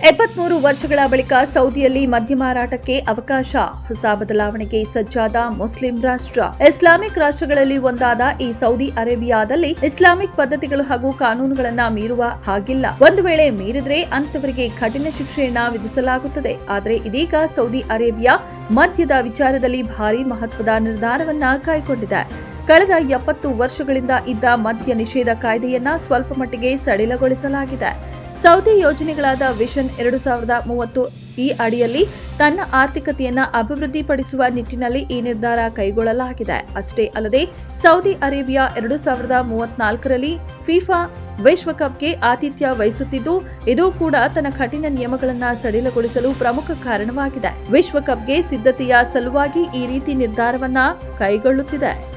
ಎಪ್ಪತ್ಮೂರು ವರ್ಷಗಳ ಬಳಿಕ ಸೌದಿಯಲ್ಲಿ ಮದ್ಯ ಮಾರಾಟಕ್ಕೆ ಅವಕಾಶ. ಹೊಸ ಬದಲಾವಣೆಗೆ ಸಜ್ಜಾದ ಮುಸ್ಲಿಂ ರಾಷ್ಟ್ರ. ಇಸ್ಲಾಮಿಕ್ ರಾಷ್ಟ್ರಗಳಲ್ಲಿ ಒಂದಾದ ಈ ಸೌದಿ ಅರೇಬಿಯಾದಲ್ಲಿ ಇಸ್ಲಾಮಿಕ್ ಪದ್ಧತಿಗಳು ಹಾಗೂ ಕಾನೂನುಗಳನ್ನು ಮೀರುವ ಹಾಗಿಲ್ಲ. ಒಂದು ವೇಳೆ ಮೀರಿದ್ರೆ ಅಂತವರಿಗೆ ಕಠಿಣ ಶಿಕ್ಷೆಯನ್ನ ವಿಧಿಸಲಾಗುತ್ತದೆ. ಆದರೆ ಇದೀಗ ಸೌದಿ ಅರೇಬಿಯಾ ಮದ್ಯದ ವಿಚಾರದಲ್ಲಿ ಭಾರಿ ಮಹತ್ವದ ನಿರ್ಧಾರವನ್ನ ಕೈಗೊಂಡಿದೆ ಕಳೆದ ಎಪ್ಪತ್ತು ವರ್ಷಗಳಿಂದ ಇದ್ದ ಮದ್ಯ ನಿಷೇಧ ಕಾಯ್ದೆಯನ್ನ ಸ್ವಲ್ಪ ಮಟ್ಟಿಗೆ ಸಡಿಲಗೊಳಿಸಲಾಗಿದೆ. ಸೌದಿ ಯೋಜನೆಗಳಾದ ವಿಷನ್ ಎರಡು ಸಾವಿರದ ಮೂವತ್ತು ಈ ಅಡಿಯಲ್ಲಿ ತನ್ನ ಆರ್ಥಿಕತೆಯನ್ನು ಅಭಿವೃದ್ಧಿಪಡಿಸುವ ನಿಟ್ಟಿನಲ್ಲಿ ಈ ನಿರ್ಧಾರ ಕೈಗೊಳ್ಳಲಾಗಿದೆ. ಅಷ್ಟೇ ಅಲ್ಲದೆ, ಸೌದಿ ಅರೇಬಿಯಾ ಎರಡು ಸಾವಿರದ ಮೂವತ್ನಾಲ್ಕರಲ್ಲಿ ಫಿಫಾ ವಿಶ್ವಕಪ್ಗೆ ಆತಿಥ್ಯ ವಹಿಸುತ್ತಿದ್ದು, ಇದು ಕೂಡ ತನ್ನ ಕಠಿಣ ನಿಯಮಗಳನ್ನು ಸಡಿಲಗೊಳಿಸಲು ಪ್ರಮುಖ ಕಾರಣವಾಗಿದೆ. ವಿಶ್ವಕಪ್ಗೆ ಸಿದ್ಧತೆಯ ಸಲುವಾಗಿ ಈ ರೀತಿ ನಿರ್ಧಾರವನ್ನ ಕೈಗೊಳ್ಳುತ್ತಿದೆ.